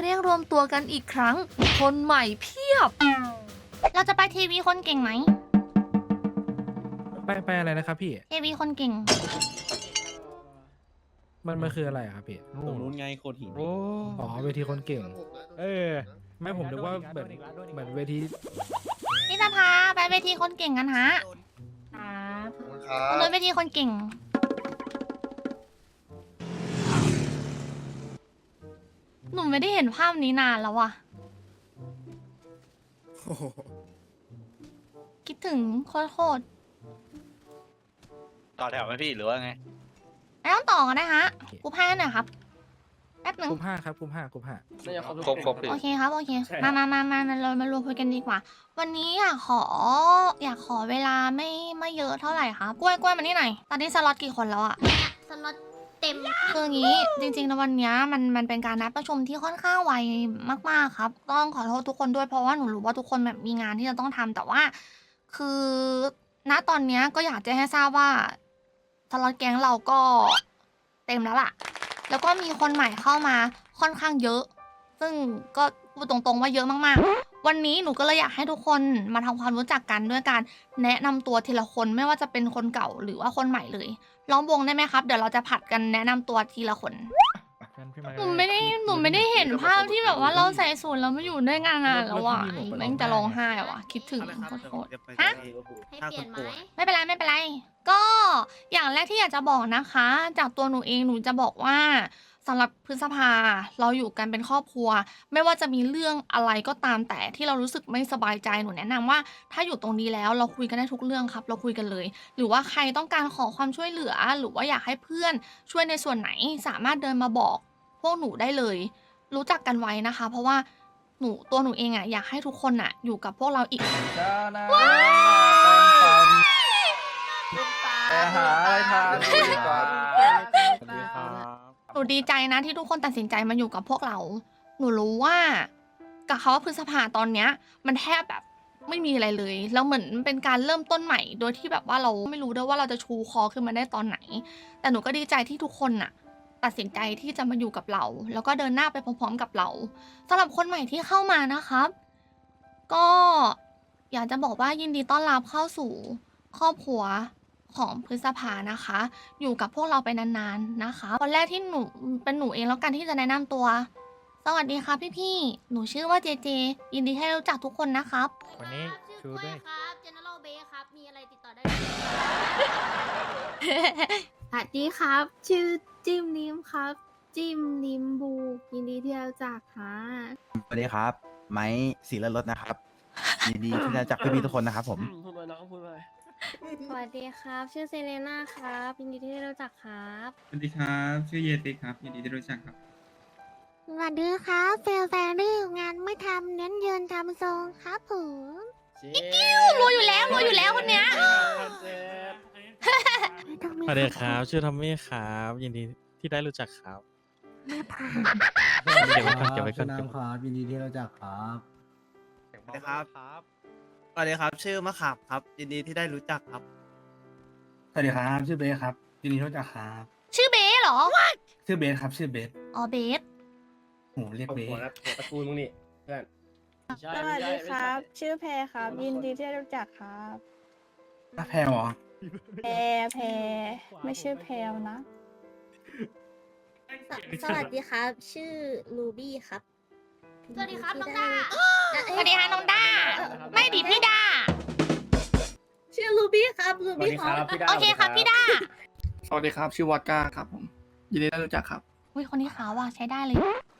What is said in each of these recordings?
เรียกรวมตัวกันอีกครั้ง คนใหม่เพียบ เราจะไปทีวีคนเก่งไหมไปไปอะไรนะครับพี่ ทีวีคนเก่ง มันมันคืออะไรอะครับพี่ตรงนู้นไงโคตรหิน โอ้อ๋อเวทีคนเก่ง เออไม่ผมนึกว่าเหมือนเหมือนเวทีพี่สภาไปเวทีคนเก่งกันฮะครับตรงนู้นเวทีคนเก่ง หนูไม่ได้เห็นภาพนี้นานแล้วว่ะคิดถึงโคตรต่อแถวไหมพี่หรือว่าไงๆไม่ต้องต่อกันนะฮะกูพาหน่อยครับ แป๊บหนึ่ง กลุ่มห้าครับกลุ่มห้ากลุ่มห้าครบครบพี่ โอเคครับ โอเคมามามามามาเรามารวมคุยกันดีกว่า วันนี้อยากขอ อยากขอเวลาไม่ไม่เยอะเท่าไหร่ครับกล้วยกล้วยมานี่หน่อยตอนนี้สล็อตกี่คนแล้วอะสล็อต เต็มคืออย่างนี้จริงๆในวันเนี้ยมันมันเป็นการนัดประชุมที่ค่อนข้างไวมากๆครับ ต้องขอโทษทุกคนด้วยเพราะว่าหนูรู้ว่าทุกคนแบบมีงานที่จะต้องทำแต่ว่า คือณตอนเนี้ยก็อยากจะให้ทราบว่าสล็อตแก๊งเราก็เต็มแล้วล่ะ แล้วก็มีคนใหม่เข้ามาค่อนข้างเยอะ ซึ่งก็พูดตรงๆว่าเยอะมากๆ วันนี้หนูก็เลยอยากให้ทุกคนมาทำความรู้จักกันด้วยการแนะนำตัวทีละคนไม่ว่าจะเป็นคนเก่าหรือว่าคนใหม่เลย ล้อมวงได้ไหมครับ เดี๋ยวเราจะผัดกันแนะนำตัวทีละคนหนูไม่ได้หนูไม่ได้เห็นภาพที่แบบว่าเราใส่สูทแล้วมาอยู่ด้วยกันอะแล้วอะแม่งจะร้องไห้อะคิดถึงขอโทษฮะ ให้เปลี่ยนไหมไม่เป็นไรไม่เป็นไร ก็อย่างแรกที่อยากจะบอกนะคะ จากตัวหนูเองหนูจะบอกว่า สำหรับพฤษภาเราอยู่กันเป็นครอบครัว ไม่ว่าจะมีเรื่องอะไรก็ตามแต่ที่เรารู้สึกไม่สบายใจหนูแนะนำว่า ถ้าอยู่ตรงนี้แล้วเราคุยกันได้ทุกเรื่องครับ เราคุยกันเลย หรือว่าใครต้องการขอความช่วยเหลือ หรือว่าอยากให้เพื่อนช่วยในส่วนไหนสามารถเดินมาบอก พวกหนูได้เลย รู้จักกันไว้นะคะ เพราะว่าหนูตัวหนูเองอะอยากให้ทุกคนอะอยู่กับพวกเราอีกไปหาอะไรทานดีกว่าห นูดีใจนะที่ทุกคนตัดสินใจมาอยู่กับพวกเรา หนูรู้ว่า กับเขาว่าพฤษภาตอนเนี้ย มันแทบแบบไม่มีอะไรเลย แล้วเหมือนเป็นการเริ่มต้นใหม่ โดยที่แบบว่าเราไม่รู้ด้วยว่าเราจะชูคอขึ้นมาได้ตอนไหน แต่หนูก็ดีใจที่ทุกคนน่ะ ตัดสินใจที่จะมาอยู่กับเรา แล้วก็เดินหน้าไปพร้อมๆกับเราสำหรับคนใหม่ที่เข้ามานะครับ ก็อยากจะบอกว่ายินดีต้อนรับเข้าสู่ ครอบครัว ของพฤษภานะคะ อยู่กับพวกเราไปนานๆนะคะคนแรกที่หนูเป็นหนูเองแล้วกันที่จะแนะนำตัว สวัสดีครับพี่ๆหนูชื่อว่าเจเจยินดีให้รู้จักทุกคนนะครับ วันนี้ชื่ชูอด้วย ครับ General b a ครับ มีอะไรติดต่อได้ไหมสวัสดีครับ ชื่อจิมนิมครับ จิมนิมบูยินดีที่ได้รู้จักค่ะสวัสดีครับ ไม้สีเลรถนะครับยินดีที่ได้รู้จักพี่ๆทุกคนนะครับผม พูดไปน้องพูดไป สวัสดีครับ ชื่อเซเลน่าครับยินดีที่ได้รู้จักครับสวัสดีครับชื่อเยติครับยินดีที่รู้จักครับ สวัสดีครับเฟลแฟรี่งานไม่ทำเน้นยืนทำทรงครับผมรู้อยู่แล้วรู้อยู่แล้วคนเนี้ยสวัสดีครับ ชื่อทอมมี่ครับ ยินดีที่ได้รู้จักครับเก็บไว้ก่อนเก็บไว้ก่อนน้ำครับยินดีที่รู้จักครับสวัสดีครับส วัสดีครับ ชื่อมะขามครับ ยินดีที่ได้รู้จักครับ สวัสดีครับ ชื่อเบสครับยินดีที่รู้จักครับ ชื่อเบสเหรอ ชื่อเบสครับ ชื่อเบสอ๋อเบส โหเรียกเบสตระกูลมึงนี่เพื่อนสวัสดีครับ ชื่อแพรครับ ยินดีที่ได้รู้จักครับน้าแพรเหรอแพรแพรไม่ชื่อแพรนะ สวัสดีครับ ชื่อลูบี้ครับ สวัสดีครับน้องดา สวัสดีค่ะน้องด้า ไม่ดิพี่ด้า ชื่อลูบี้ครับลูบี้ครับ โอเคครับพี่ด้าสวัสดีครับ ชื่อวอดก้าครับผมยินดีที่ได้รู้จักครับอุ้ยคนนี้ขาวว่ะใช้ได้เลย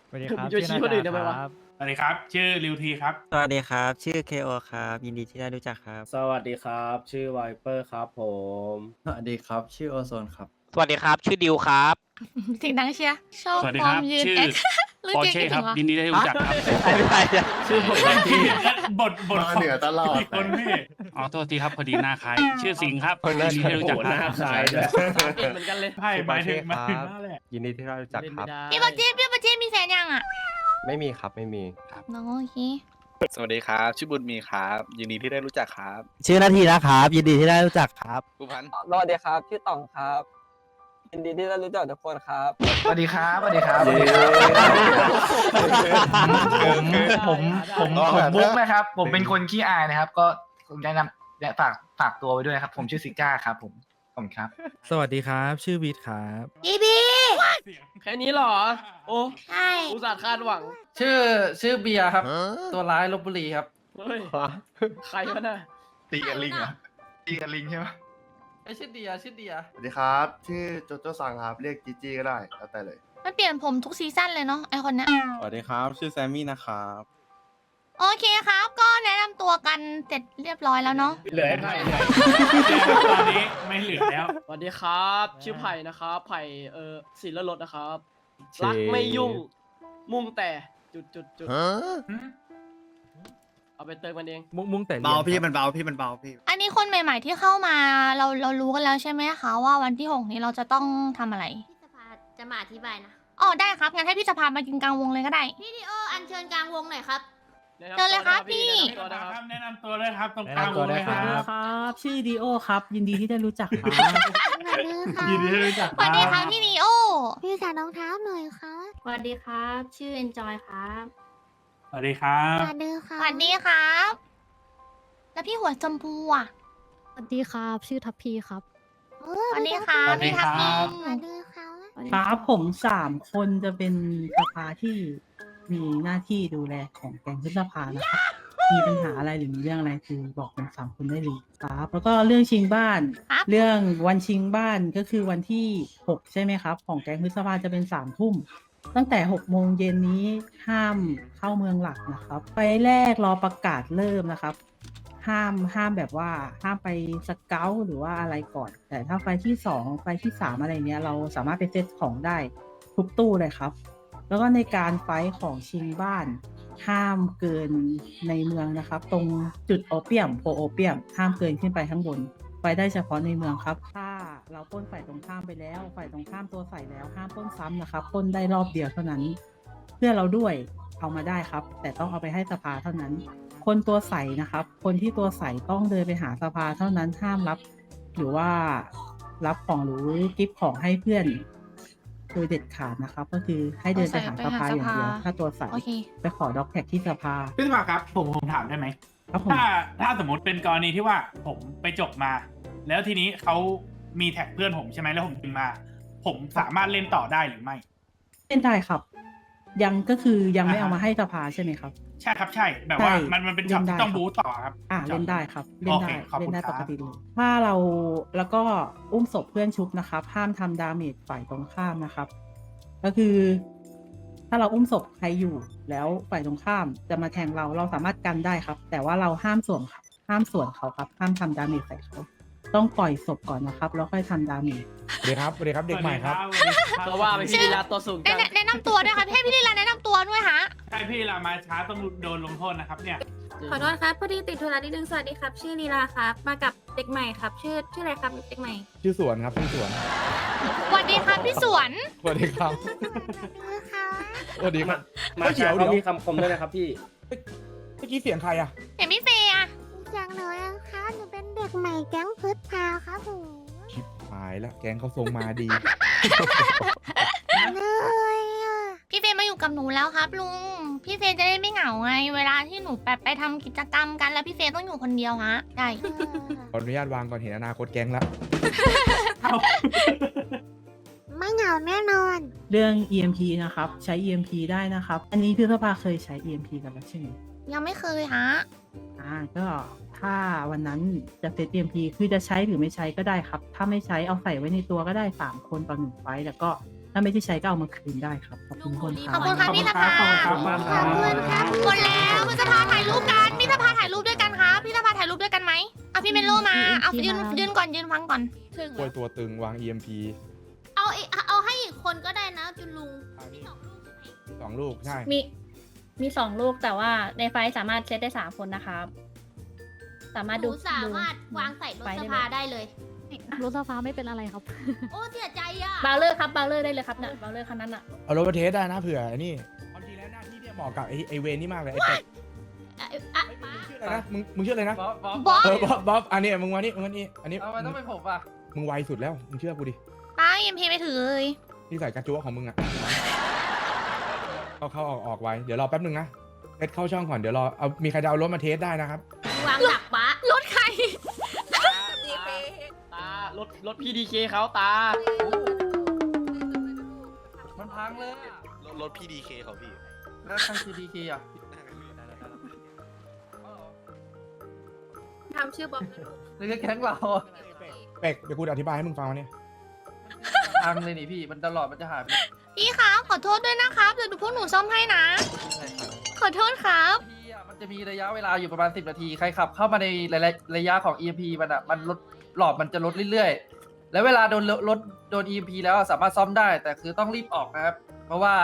สวัสดีครับผมจะชี้คนอื่นทำไมวะครับสวัสดีครับ ชื่อริวทีครับ สวัสดีครับ ชื่อ KO ครับ ยินดีที่ได้รู้จักครับ สวัสดีครับ ชื่อไวเปอร์ครับผม สวัสดีครับ ชื่อโอโซนครับ สวัสดีครับ ชื่อดิวครับเสิ่งดังเชียร์ชอบสวัสดีฟคอรัร์บมยืนชื่อแอคเรื่อง ปอเก่งเช่จคริรับงวะยินดีได้รู้จักครับไม่ใช่ชื่อผมที่บทบทมาเหนือตลอดคนพี่อ๋อโทษทีครับพอดีหน้าคล้ายชื่อสิงห์ครับยินดีได้รู้จักครับเป็นเหมือนกันเลยใช่หมายถึงหมายถึงหน้าแหละยินดีที่ได้รู้จักครับพี่บัจเจพี่บัจเจมีแฟนยังอะไม่มีครับไม่มีน้องโอเคสวัสดีครับ ชื่อบุญมีครับ ยินดีที่ได้รู้จักครับ ชื่อนาทีนะครับ ยินดีที่ได้รู้จักครับผู้พันสวัสดีครับ ชื่อต่องครับ ยินดีที่ได้รู้จักทุกคนครับ สวัสดีครับสวัสดีครับเย้ผมผมผมผมบุ๊กนะครับ ผมเป็นคนขี้อายนะครับ ก็แนะนำและฝากฝากตัวไว้ด้วยนะครับ ผมชื่อซิก้าครับ ผมขอบคุณครับ สวัสดีครับ ชื่อบีทครับบีบีแค่นี้เหรอ โอ้ใช่อุตส่าห์คาดหวัง ชื่อชื่อเบียร์ครับ ตัวร้ายลบบุรีครับ เฮ้ย ใครวะน่ะตีกับลิงเหรอตีกับลิงใช่ไหม ไอชื่อเดียชื่อเดียสวัสดีครับชื่อโจโจซังครับเรียกจีจีก็ได้แล้วแต่เลย มันเปลี่ยนผมทุกซีซั่นเลยเนาะไอคนเนี้ยสวัสดีครับ ชื่อแซมมี่นะครับ โอเคครับ ก็แนะนำตัวกันเสร็จเรียบร้อยแล้วเนาะเหลือไผ่ตอนนี้ไม่เหลือแล้ว สวัสดีครับ ชื่อไผ่นะครับ ไผ่เออศิลรถนะครับ รักไม่ยุ่ง มุ่งแต่จุดจุดจุด เอาไปเติมกันเอง มุ้งมุ้งแต่รียนเบาพี่ครับมันเบาพี่มันเบาพี่ อันนี้คนใหม่ ๆ ที่เข้ามาเราเรารู้กันแล้วใช่ไหมคะว่าวันที่หกนี้เราจะต้องทำอะไรพี่สภาจะมาอธิบายนะอ๋อได้ครับงั้นให้พี่สภามากินกลางวงเลยก็ได้ พี่ดิโออัญเชิญกลางวงหน่อยครับเชิญเลยครับพี่แนะนำตัวนะครับแนะนำตัวเลยครับ ตรงแนะกลางนำตัววงได้เลยคครัรับบครับชื่อดีโอครับ ยินดีที่ได้รู้จักครับยินดีที่รู้จักสวัสดีครับพี่นีโอพี่ใส่รองเท้าหน่อยค่ะสวัสดีครับ ชื่อ Enjoy ครับ สวัสดีครับสวัสดีค่ะสวัสดีครับ แล้วพี่หัวจมพูอะ สวัสดีครับ ชื่อทัพพีครับสวัสดีครับสวัสดีพี่ทัพครัทิบ มสวัสดีค่ะครับผมสามคนจะเป็นสภาที่มีหน้าที่ดูแลของแก๊งพฤษภานะครับมีปัญหาอะไรหรือมีเรื่องอะไรคือบอกผมสามคนได้เลยครับ แล้วก็เรื่องชิงบ้าน ครับ เรื่องวันชิงบ้านก็คือวันที่หกใช่ไหมครับ ของแก๊งพฤษภาจะเป็นสามทุ่ม ตั้งแต่หกโมงเย็นนี้ห้ามเข้าเมืองหลักนะครับไฟแรกรอประกาศเริ่มนะครับ ห้ามห้ามแบบว่าห้ามไปสเกลหรือว่าอะไรก่อน แต่ถ้าไฟที่สองไฟที่สามอะไรเนี้ยเราสามารถไปเซตของได้ทุกตู้เลยครับ แล้วก็ในการไฟของชิงบ้าน ห้ามเกินในเมืองนะครับ ตรงจุดโอเปียมโพโอเปียม ห้ามเกินขึ้นไปข้างบน ไปได้เฉพาะในเมืองครับถ้า เราปล้นฝ่ายตรงข้ามไปแล้ว ฝ่ายตรงข้ามตัวใส่แล้วห้ามปล้นซ้ำนะครับปล้นได้รอบเดียวเท่านั้น เพื่อเราด้วยเอามาได้ครับ แต่ต้องเอาไปให้สภาเท่านั้น คนตัวใสนะครับ คนที่ตัวใสต้องเดินไปหาสภาเท่านั้นห้ามรับ หรือว่ารับของหรือกิฟต์ของให้เพื่อนโดยเด็ดขาดนะครับ ก็คือให้เดินไปหาสภาอย่างเดียวถ้าตัวใสโอเคไปขอด็อกแท็กที่สภาพี่สภาครับ ผมผมถามได้ไหมครับผมถ้าถ้าสมมติเป็นกรณีที่ว่าผมไปจบมา แล้วทีนี้เขา มีแท็กเพื่อนผมใช่ไหมแล้วผมดึงมา ผมสามารถเล่นต่อได้หรือไม่ เล่นได้ครับ ยังก็คือยังไม่อ่าฮะ เอามาให้สภาใช่ไหมครับ ใช่ครับใช่ แบบว่าใช่มันมันเป็นช็อตเล่นได้ ที่ต้องครับบูตต่อครับ อ่าช็อตเล่นได้ครับเล่นโอได้เคขอบคุณเล่นได้ครัปบกติเลยถ้าเราแล้วก็อุ้มศพเพื่อนชุบนะครับ ห้ามทำดาเมจฝ่ายตรงข้ามนะครับ ก็คือ ถ้าเราอุ้มศพใครอยู่แล้วฝ่ายตรงข้ามจะมาแทงเราเราสามารถกันได้ครับ แต่ว่าเราห้ามส่วนห้ามส่วนเขาครับ ห้ามทำดาเมจใส่เขา ต้องปล่อยศพก่อนนะครับ แล้วค่อยทำดาเมจสวัสดีครับสวัสดีครับเด็กใหม่ครับสวัสดีครับ เพราะว่าไปพี่ลีลาตัวสูงแนะจังแนะนำตัวด้วยครับให้พี่ลีลาแนะนำตัวด้วยฮะใช่พี่ลามาช้าต้องโดนลงโทษนะครับเนี่ย ขอโทษครับพอดีติดธุระนิดนึงสวัสดีครับ ชื่อลีลาครับ มากับเด็กใหม่ครับ ชื่อชื่ออะไรครับเด็กใหม่ชื่อสวนครับชื่อสวนสวัสดีครับพี่สวนสวัสดีครับสวัสดีครับมาเฮ้ยเดี๋ยวเดี๋ยวมีคำคมด้วยนะครับพี่เมื่อกี้เสียงใครอะเห็นพี่เฟย์อะจากหนูนะคะหนูเป็นเด็ กใหม่แก๊งพืชพาครับผมชิบหายแล้วแกงเขาทรงมาดีเลยอะพี่เฟย์มาอยู่กับหนูแล้วครับลุง พี่เฟย์จะได้ไม่เหงาไง เวลาที่หนูแบบไปทำกิจกรรมกันแล้วพี่เฟย์ต้องอยู่คนเดียวฮะใช่ขออนุญาตวางก่อนเห็นอนาคตแก๊งแล้วไม่เหงาแน่นอน เรื่อง EMP นะครับ ใช้ EMP ได้นะครับ อันนี้พี่สภาเคยใช้ EMP กันแล้วใช่ไหมยังไม่เคยฮะ อ่าก็ถ้าวันนั้นจะเซต EMP คือจะใช้หรือไม่ใช้ก็ได้ครับ ถ้าไม่ใช้เอาใส่ไว้ในตัวก็ได้สามคนต่อหนึ่งไฟล์แล้วก็ถ้าไม่ได้ใช้ก็เอามาคืนได้ครับ ขอบคุณคนคขรัอบบคุณครับพี่สภาขอบคุณครับ ขอบคุณครับหมดแล้วพี่สภาถ่ายรูปกันพี่สภาถ่ายรูปด้วยกันครับพี่สภาถ่ายรูปด้วยกันไหมเอาพี่เมโลมาเอายืนยืนก่อนยืนฟังก่อน ถึงป่วยตัวตึงวาง EMP เอาอีกเอาให้อีกคนก็ได้นะจุนลุงสองลูกใช่มีมี สองลูกแต่ว่าในไฟล์สามารถเซตได้สามคนนะครับ สามารถหดูนูสามารถวางใส่รถสภาได้เลย รถไฟฟ้าไม่เป็นอะไรครับ โอ้เสียใจอะบาเลอร์ครับบาเลอร์ได้เลยครับเนี่ยบาเลอร์คันนั้นอะ เอารถมาเทสได้นะเผื่อไอ้นี่ความจริงแล้วหน้าที่เนี่ยเหมาะกับไอ้ไอเวนนี่มากเลยไอ้เป็ดอะอะชื่ออะไรนะมึงมึงชื่ออะไรนะบ๊อบบ๊อบบ๊อบเออบ๊อบบ๊อบอันนี้มึงมานี่มึงมานี่อันนี้เอาไปต้องเป็นผมอะมึงไวสุดแล้วมึงเชื่อกูดิป้าเอ็มพีไปถือเลย นี่ใส่กระจัวของมึงอะ เข้าเข้าออกออกไว้ เดี๋ยวรอแป๊บนึงนะเทสเข้าช่องก่อน เดี๋ยวรอ เอา มีใครจะเอารถมาเทสได้นะครับ วางดักปะรถใครตารถรถ PDK เขาตา มันพังเลยรถพี่ดีเคเขาพี่ แล้วทาง PDK อะทำชื่อบ๊อบนะลูกหรือแก๊งเราเป็กเดี๋ยวกูจะอธิบายให้มึงฟังวันนี้พังเลยนี่พี่ มันตลอดมันจะหายไป พี่ครับขอโทษด้วยนะครับเดี๋ยวพวกหนูซ่อมให้นะขอโทษครับ พี่อะมันจะมีระยะเวลาอยู่ประมาณ 10 นาที ใครขับเข้ามาในระยะระยะของ EMP มันอะ มันลดหลอดมันจะลดเรื่อยๆ แล้วเวลาโดนลดโดน EMP แล้วอะสามารถซ่อมได้ แต่คือต้องรีบออกนะครับ เพราะว่า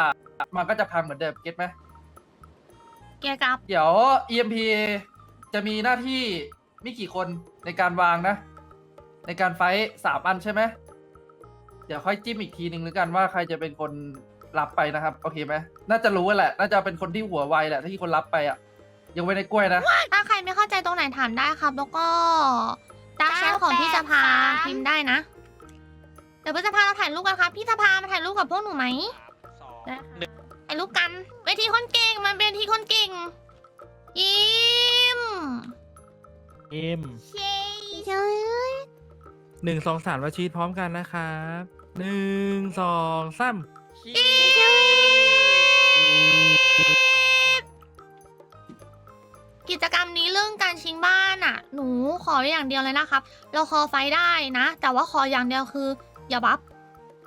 มันก็จะพังเหมือนเดิม เก็ตไหมเกียร์กลับ เดี๋ยว EMP จะมีหน้าที่ไม่กี่คนในการวางนะ ในการไฟท์สามอันใช่ไหม เดี๋ยวค่อยจิ้มอีกทีหนึ่งแล้วกันว่าใครจะเป็นคนรับไปนะครับ โอเคไหมน่าจะรู้แหละ น่าจะเป็นคนที่หัวไวแหละที่คนรับไปอะยังไม่ได้กล้วยนะ ถ้าใครไม่เข้าใจตรงไหนถามได้ครับ แล้วก็ดักแชทของพี่สภาพิมพ์ได้นะเดี๋ยวพี่สภาเราถ่ายรูปกันครับพี่สภามาถ่ายรูปกับพวกหนูไหมได้ค่ะถ่ายรูปกันเวทีคนเก่งมันเป็นเวทีคนเก่ง ยิ้มเอ็มเย้เย้ย หนึ่งสองสามแล้วชีดพร้อมกันนะครับหนึ่งสองสามกิจกรรมนี้เรื่องการชิงบ้านอะ หนูขออย่างเดียวเลยนะครับ เราคอไฟได้นะ แต่ว่าขออย่างเดียวคือ อย่าบัฟ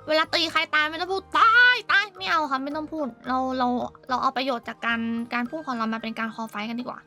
เวลาตีใครตายไม่ต้องพูดตายตายไม่เอาครับไม่ต้องพูด เราเราเราเอาประโยชน์จากการการพูดของเรามาเป็นการคอไฟกันดีกว่า